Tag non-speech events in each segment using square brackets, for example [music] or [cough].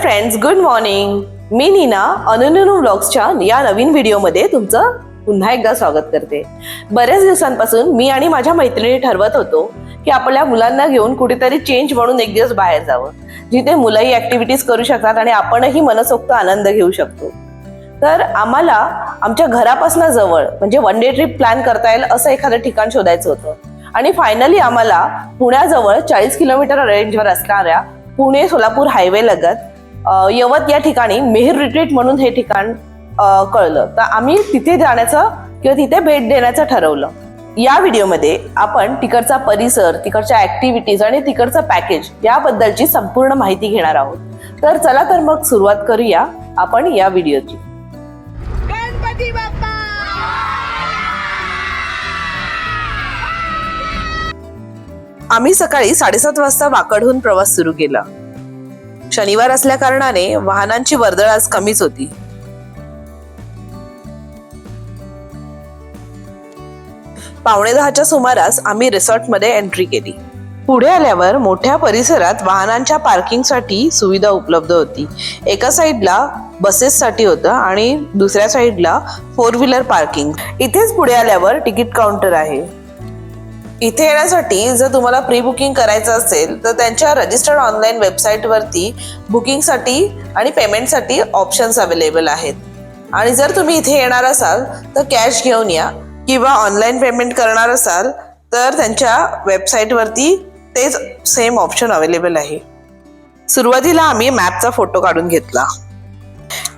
Friends good morning मी नीना अनुनू ब्लॉग्सच्या या नवीन व्हिडिओमध्ये तुमचं पुन्हा एकदा स्वागत करते. बऱ्याच दिवसांपासून मी आणि माझ्या मैत्रिणी ठरवत होतो की आपल्या मुलांना घेऊन कुठेतरी चेंज म्हणून एक दिवस बाहेर जावं जिथे मुलंही ऍक्टिव्हिटीज करू शकतात आणि आपणही मनसोक्त आनंद घेऊ शकतो. तर आम्हाला आमच्या घरापासून जवळ म्हणजे वन डे ट्रिप प्लॅन करता येईल असं एखादं ठिकाण शोधायचं होतं. आणि फायनली आम्हाला पुण्याजवळ चाळीस किलोमीटर रेंजवर असणाऱ्या पुणे सोलापूर हायवे लगत यवत या ठिकाणी मेहर रिट्रीट म्हणून हे ठिकाण कळलं. तर आम्ही तिथे जाण्याचं किंवा तिथे भेट देण्याचं ठरवलं. या व्हिडिओमध्ये आपण तिकडचा परिसर तिकडच्या ऍक्टिव्हिटीज आणि तिकडचं पॅकेज याबद्दलची संपूर्ण माहिती घेणार आहोत. तर चला तर मग सुरुवात करूया आपण या व्हिडिओची. गणपती बाप्पा! आम्ही सकाळी साडेसात वाजता वाकडहून प्रवास सुरू केला. शनिवार असल्या कारणाने वाहनांची वर्दळ आज कमीच होती. पावणे दहाच्या सुमारास आम्ही रिसॉर्टमध्ये एंट्री केली. पुढे आल्यावर मोठ्या परिसरात वाहनांच्या पार्किंगसाठी सुविधा उपलब्ध होती. एका साईडला बसेससाठी होतं आणि दुसऱ्या साईडला फोर व्हीलर पार्किंग. इथेच पुढे आल्यावर तिकीट काउंटर आहे. इथे येण्यासाठी जर तुम्हाला प्री बुकिंग करायचं असेल तर त्यांच्या रजिस्टर्ड ऑनलाईन वेबसाईटवरती बुकिंगसाठी आणि पेमेंटसाठी ऑप्शन्स अवेलेबल आहेत. आणि जर तुम्ही इथे येणार असाल तर कॅश घेऊन या किंवा ऑनलाईन पेमेंट करणार असाल तर त्यांच्या वेबसाईटवरती तेच सेम ऑप्शन अवेलेबल आहे. सुरुवातीला आम्ही मॅपचा फोटो काढून घेतला.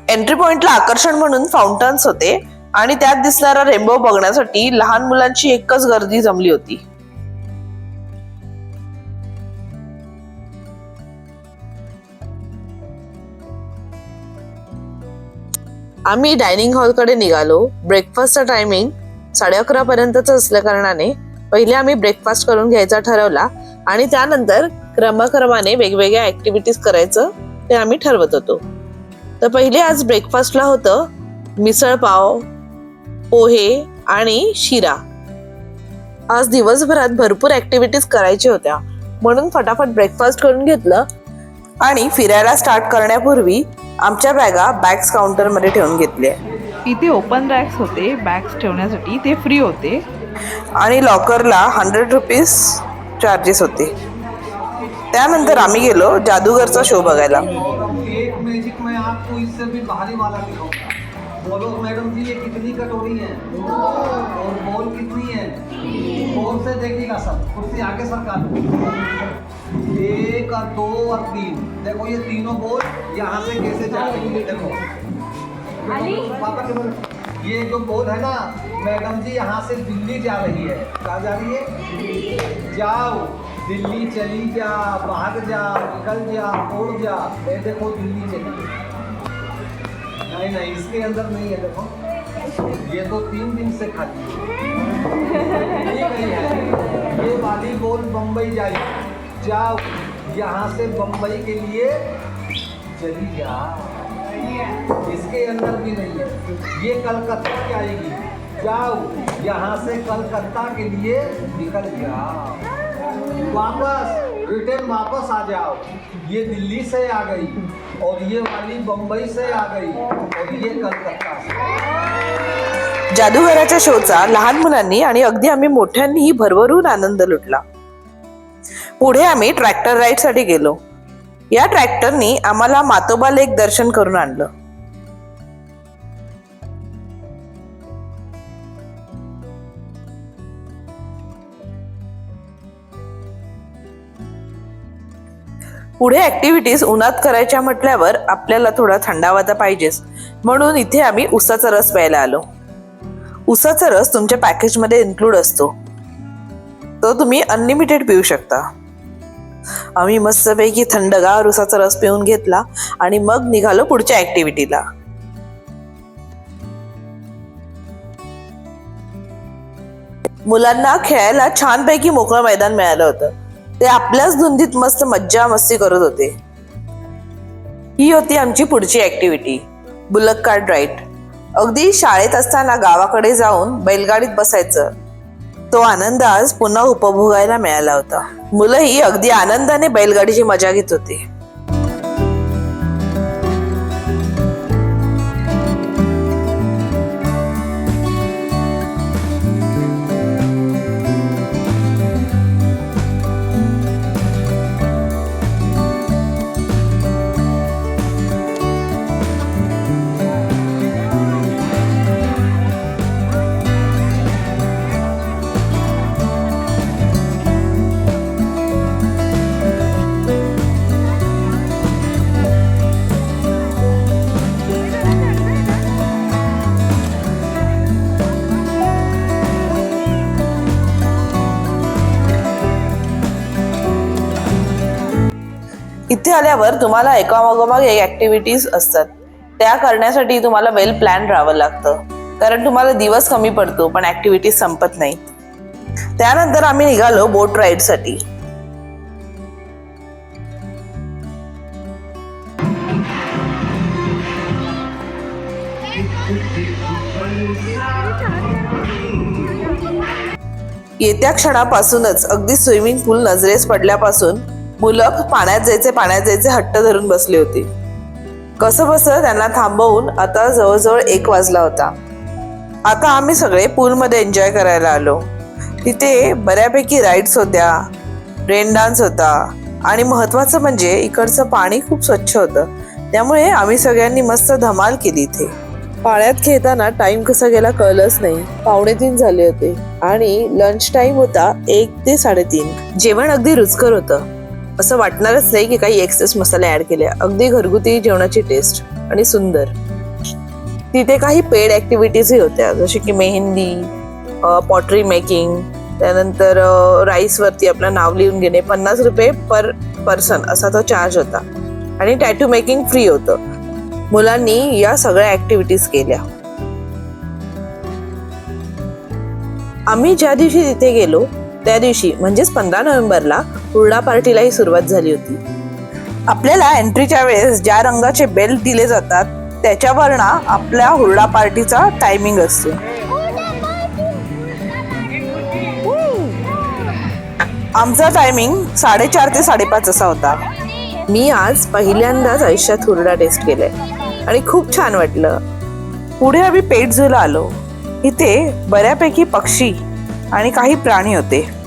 एंट्री पॉइंटला आकर्षण म्हणून फाउंटन्स होते आणि त्यात दिसणारा रेनबो बघण्यासाठी लहान मुलांची एकच गर्दी जमली होती. आम्ही डायनिंग हॉलकडे निघालो. ब्रेकफास्टचा टायमिंग साडे अकरा पर्यंतच असल्या कारणाने पहिले आम्ही ब्रेकफास्ट करून घ्यायचा ठरवला आणि त्यानंतर क्रमक्रमाने वेगवेगळ्या ऍक्टिव्हिटीज करायचं ते आम्ही ठरवत होतो. तर पहिले आज ब्रेकफास्टला होतं मिसळपाव पोहे आणि शिरा. आज दिवसभरात भरपूर ऍक्टिव्हिटीज करायच्या होत्या. म्हणून फटाफट ब्रेकफास्ट करून घेतलं. आणि फिरायला स्टार्ट करण्यापूर्वी आमच्या बॅगा बॅग्स काउंटरमध्ये ठेवून घेतल्या. इथे ओपन रॅक्स होते बॅग्स ठेवण्यासाठी ते फ्री होते. आणि लॉकरला हंड्रेड रुपीज चार्जेस होते. त्यानंतर आम्ही गेलो जादूगरचा शो बघायला. एक मैजिक में आपको इससे भी भारी वाला दिखाऊंगा। बोलो मैडम जी ये कितनी कटोरी है? और बॉल कितनी है? फोर से देखिएगा सब कुर्सी आगे सरकार। एक और दो और तीन। देखो ये तीनों बोल यहाँ से कैसे जा रही है देखो। पापा के बोलो ये जो बोल है ना मैडम जी यहाँ से दिल्ली जा रही है। कहाँ जा रही है? जाओ दिल्ली चली जा भाग जा निकल जा उड़ जा। ये देखो दिल्ली चली नहीं नहीं इसके अंदर नहीं है देखो। ये तो तीन दिन से खाती [laughs] है। ये है। वाली बॉल बम्बई जाए जाओ यहाँ से बम्बई के लिए चली जा। इसके अंदर भी नहीं है। ये कलकत्ता की आएगी। जाओ यहाँ से कलकत्ता के लिए निकल जाओ वापस रिटर्न वापस आ जाओ। ये दिल्ली से आ गई और ये वाली बम्बई से आ गई और ये कलकत्ता से जादूगराच्या शोचा लहान मुलांनी आणि अगदी आम्ही मोठ्यांनीही भरभरून आनंद लुटला. पुढे आम्ही ट्रॅक्टर राईडसाठी गेलो. या ट्रॅक्टरनी आम्हाला मातोबा लेक दर्शन करून आणलं. पुढे ऍक्टिव्हिटीज उन्हात करायच्या म्हटल्यावर आपल्याला थोडा थंडावा तर पाहिजेच. म्हणून इथे आम्ही उसाचा रस प्यायला आलो. उसाचा रस तुमच्या पॅकेजमध्ये इन्क्लूड असतो. तो तुम्ही अनलिमिटेड पिऊ शकता. आम्ही मस्तपैकी थंडगार उसाचा रस पिऊन घेतला आणि मग निघालो पुढच्या ऍक्टिव्हिटीला मुलांना खेळायला छानपैकी मोकळं मैदान मिळालं होतं. ते आपल्याच धुंदीत मस्त मज्जा मस्ती करत होते. ही होती आमची पुढची ऍक्टिव्हिटी बुलक कार्ड राईड अगदी शाळेत असताना गावाकडे जाऊन बैलगाडीत बसायचं. तो आनंद आज पुन्हा उपभोगायला मिळाला होता. मुलंही अगदी आनंदाने बैलगाडीची मजा घेत होती. इथे आल्यावर तुम्हाला एकामागोमाग एक ऍक्टिव्हिटीज असतात. त्या करण्यासाठी तुम्हाला वेल प्लॅन राहावं लागतं. कारण तुम्हाला दिवस कमी पडतो पण ऍक्टिव्हिटीज संपत नाही. त्यानंतर आम्ही निघालो बोट राईडसाठी येत्या क्षणापासूनच अगदी स्विमिंग पूल नजरेस पडल्यापासून मुलं पाण्यात जायचे पाण्यात जायचे हट्ट धरून बसले होते. कसं बसं त्यांना थांबवून आता जवळजवळ एक वाजला होता. आता आम्ही सगळे पूलमध्ये एन्जॉय करायला आलो. तिथे बऱ्यापैकी राईड्स होत्या रेन डान्स होता आणि महत्वाचं म्हणजे इकडचं पाणी खूप स्वच्छ होतं. त्यामुळे आम्ही सगळ्यांनी मस्त धमाल केली इथे. पाण्यात खेळताना टाइम कसा गेला कळलंच नाही. पावणे तीन झाले होते आणि लंच टाइम होता एक ते साडेतीन. जेवण अगदी रुचकर होतं. असं वाटणारच नाही की काही एक्सेस मसाले ऍड केले. अगदी घरगुती जेवणाची टेस्ट आणि सुंदर. तिथे काही पेड ऍक्टिव्हिटीजही होत्या. जसे की मेहंदी पॉटरी मेकिंग त्यानंतर राईसवरती आपलं नाव लिहून घेणे. पन्नास रुपये पर पर्सन असा तो चार्ज होता. आणि टॅटू मेकिंग फ्री होतं. मुलांनी या सगळ्या ऍक्टिव्हिटीज केल्या. आम्ही ज्या दिवशी तिथे गेलो त्या दिवशी म्हणजेच पंधरा नोव्हेंबरला हुरडा पार्टीलाही सुरुवात झाली होती. आपल्याला एंट्रीच्या वेळेस ज्या रंगाचे बेल्ट दिले जातात त्याच्यावर ना आपल्या हुरडा पार्टीचा टायमिंग असतो. आमचा टायमिंग साडेचार ते साडेपाच असा होता. मी आज पहिल्यांदाच आयुष्यात हुरडा टेस्ट केलाय. आणि खूप छान वाटलं. पुढे आम्ही पेट झूला आलो. इथे बऱ्यापैकी पक्षी आणि काही प्राणी होते.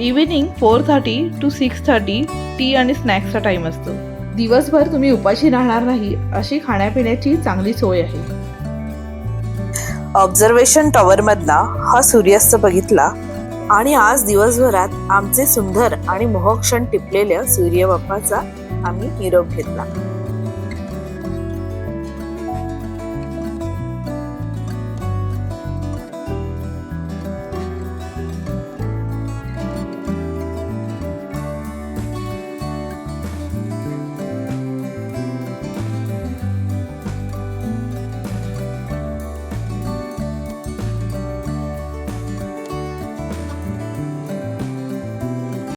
Evening four thirty to six thirty tea आणि स्नॅक्सचा टाईम असतो. दिवसभर तुम्ही उपाशी राहणार नाही अशी खाण्यापिण्याची चांगली सोय आहे. ऑब्झर्वेशन टॉवरमधला हा सूर्यास्त बघितला आणि आज दिवसभरात आमचे सुंदर आणि मोहक्षण टिपलेल्या सूर्यबाप्पाचा आम्ही निरोप घेतला.